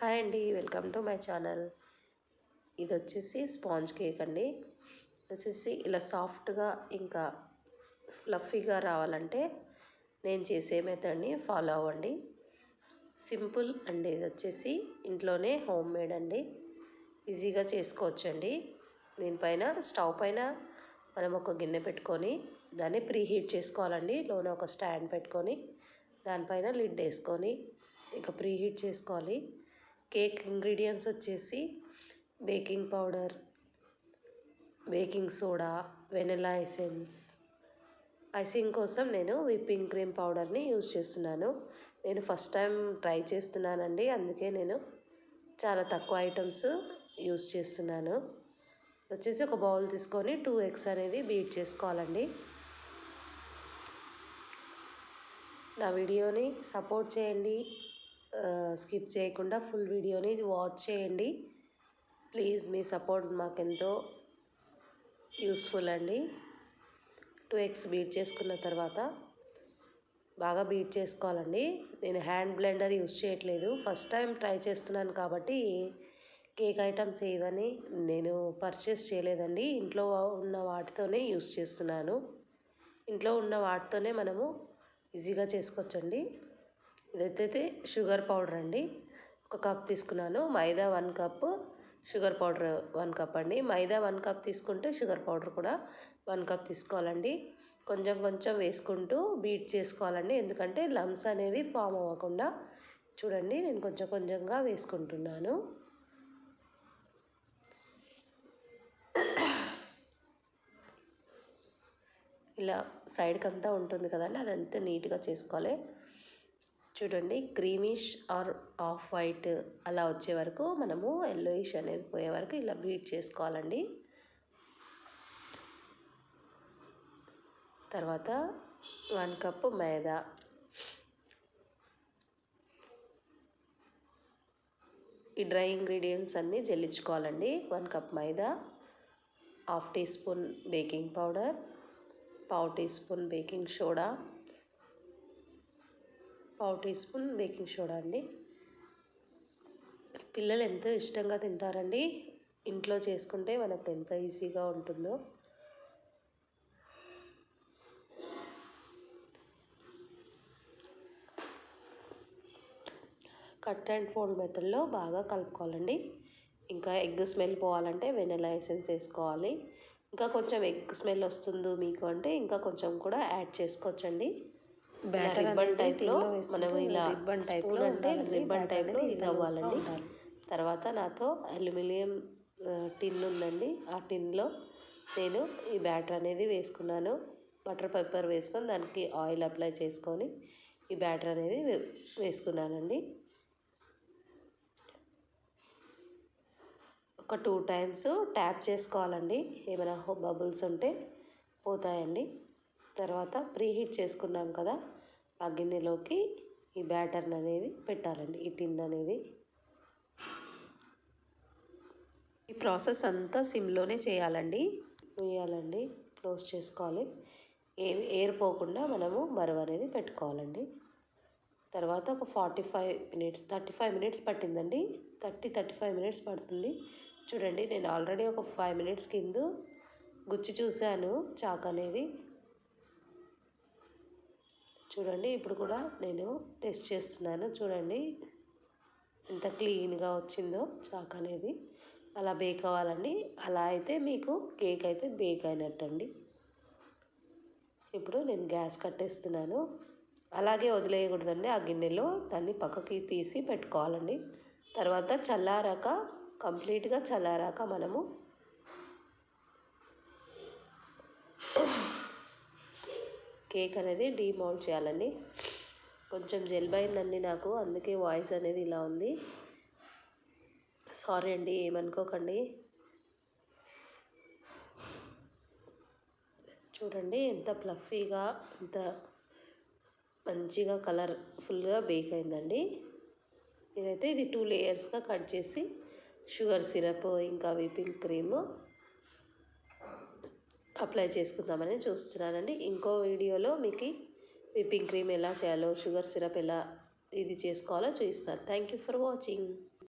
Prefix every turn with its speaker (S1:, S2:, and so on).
S1: Hi అండి welcome to my channel. ఇది వచ్చేసి స్పాంజ్ కేక్ అండి. వచ్చేసి ఇలా సాఫ్ట్గా ఇంకా ఫ్లఫీగా రావాలంటే నేను చేసే మెథడ్ని ఫాలో అవ్వండి. సింపుల్ అండి ఇది వచ్చేసి ఇంట్లోనే హోమ్ మేడ్ అండి. ఈజీగా చేసుకోవచ్చండి. దీనిపైన స్టవ్ పైన మనం ఒక గిన్నె పెట్టుకొని దాన్ని ప్రీ హీట్ చేసుకోవాలండి. లోన ఒక స్టాండ్ పెట్టుకొని దానిపైన లిడ్ వేసుకొని ఇక ప్రీ హీట్ చేసుకోవాలి. కేక్ ఇంగ్రీడియంట్స్ వచ్చేసి baking powder baking soda vanilla essence. Icing కోసం నేను విప్పింగ్ క్రీమ్ పౌడర్ని యూజ్ చేస్తున్నాను. నేను ఫస్ట్ టైం ట్రై చేస్తున్నానండి. అందుకే నేను చాలా తక్కువ ఐటమ్స్ యూజ్ చేస్తున్నాను. వచ్చేసి ఒక బౌల్ తీసుకొని టూ ఎగ్స్ అనేది బీట్ చేసుకోవాలండి. నా వీడియోని సపోర్ట్ చేయండి. స్కిప్ చేయకుండా ఫుల్ వీడియోని వాచ్ చేయండి. ప్లీజ్ మీ సపోర్ట్ మాకెంతో యూస్ఫుల్ అండి. టూ ఎగ్స్ బీట్ చేసుకున్న తర్వాత బాగా బీట్ చేసుకోవాలండి. నేను హ్యాండ్ బ్లెండర్ యూస్ చేయట్లేదు. ఫస్ట్ టైం ట్రై చేస్తున్నాను కాబట్టి కేక్ ఐటమ్స్ ఏవని నేను పర్చేస్ చేయలేదండి. ఇంట్లో ఉన్న వాటితోనే యూస్ చేస్తున్నాను. ఇంట్లో ఉన్న వాటితోనే మనము ఈజీగా చేసుకోవచ్చండి. ఇదైతే షుగర్ పౌడర్ అండి. ఒక కప్ తీసుకున్నాను. Maida one cup sugar powder one cup అండి. మైదా వన్ కప్ తీసుకుంటే షుగర్ పౌడర్ కూడా వన్ కప్ తీసుకోవాలండి. కొంచెం కొంచెం వేసుకుంటూ బీట్ చేసుకోవాలండి. ఎందుకంటే లమ్స్ అనేది ఫామ్ అవ్వకుండా చూడండి నేను కొంచెం కొంచెంగా వేసుకుంటున్నాను. ఇలా సైడ్కి అంతా ఉంటుంది కదండి అదంతా నీట్గా చేసుకోవాలి. చూడండి క్రీమిష్ ఆర్ ఆఫ్ వైట్ అలా వచ్చే వరకు మనము ఎల్లోయిష్ అనేది పోయే వరకు ఇలా బీట్ చేసుకోవాలండి. తర్వాత వన్ కప్పు మైదా. ఈ డ్రై ఇంగ్రీడియంట్స్ అన్నీ జల్లించుకోవాలండి. One cup maida half teaspoon baking powder పావు టీ స్పూన్ బేకింగ్ సోడా పావు టీ స్పూన్ బేకింగ్ సోడా అండి. పిల్లలు ఎంతో ఇష్టంగా తింటారండి. ఇంట్లో చేసుకుంటే మనకు ఎంత ఈజీగా ఉంటుందో. కట్ అండ్ ఫోల్డ్ మెథడ్లో బాగా కలుపుకోవాలండి. ఇంకా ఎగ్ స్మెల్ పోవాలంటే వెనిలా ఎసెన్స్ వేసుకోవాలి. ఇంకా కొంచెం ఎగ్ స్మెల్ వస్తుందో మీకు అంటే ఇంకా కొంచెం కూడా యాడ్ చేసుకోవచ్చండి. రిబ్బన్ టైప్లో మనం ఇలా రిబ్బన్ టైప్లో అంటే రిబ్బన్ టైప్లో ఇది అవ్వాలండి. తర్వాత నాతో అల్యూమినియం టిన్ ఉందండి. ఆ టిన్లో నేను ఈ బ్యాటర్ అనేది వేసుకున్నాను. బటర్ పేపర్ వేసుకొని దానికి ఆయిల్ అప్లై చేసుకొని ఈ బ్యాటర్ అనేది వేసుకున్నానండి. ఒక టూ టైమ్స్ ట్యాప్ చేసుకోవాలండి. ఏమైనా బబుల్స్ ఉంటే పోతాయండి. తర్వాత ప్రీ హీట్ చేసుకున్నాం కదా ఆ గిన్నెలోకి ఈ బ్యాటర్ని అనేది పెట్టాలండి ఈ టిన్ అనేది. ఈ ప్రాసెస్ అంతా సిమ్లోనే చేయాలండి. వేయాలండి క్లోజ్ చేసుకోవాలి. ఏమి ఏరిపోకుండా మనము బరువు అనేది పెట్టుకోవాలండి. తర్వాత ఒక forty five minutes thirty five minutes పట్టిందండి. థర్టీ థర్టీ ఫైవ్ మినిట్స్ పడుతుంది. చూడండి నేను ఆల్రెడీ ఒక ఫైవ్ మినిట్స్ కింద గుచ్చి చూశాను చాక్ అనేది. చూడండి ఇప్పుడు కూడా నేను టెస్ట్ చేస్తున్నాను. చూడండి ఎంత క్లీన్గా వచ్చిందో చాక్ అనేది. అలా బేక్ అవ్వాలండి. అలా అయితే మీకు కేక్ అయితే బేక్ అయినట్టండి. ఇప్పుడు నేను గ్యాస్ కట్టేస్తున్నాను. అలాగే వదిలేయకూడదండి. ఆ గిన్నెలో దాన్ని పక్కకి తీసి పెట్టుకోవాలండి. తర్వాత చల్లారాక కంప్లీట్గా చల్లారాక మనము కేక్ అనేది డీమౌల్ట్ చేయాలండి. కొంచెం జెల్బ్ నాకు అందుకే వాయిస్ అనేది ఇలా ఉంది. సారీ అండి ఏమనుకోకండి. చూడండి ఎంత ఫ్లఫీగా ఎంత మంచిగా కలర్ఫుల్గా బేక్ అయిందండి. ఇదైతే ఇది టూ లేయర్స్గా కట్ చేసి షుగర్ సిరప్ ఇంకా విపింగ్ క్రీమ్ అప్లై చేసుకుందామని చూస్తున్నానండి. ఇంకో వీడియోలో మీకు విప్పింగ్ క్రీమ్ ఎలా చేయాలో షుగర్ సిరప్ ఎలా ఇది చేసుకోవాలో చూపిస్తాను. Thank you for watching.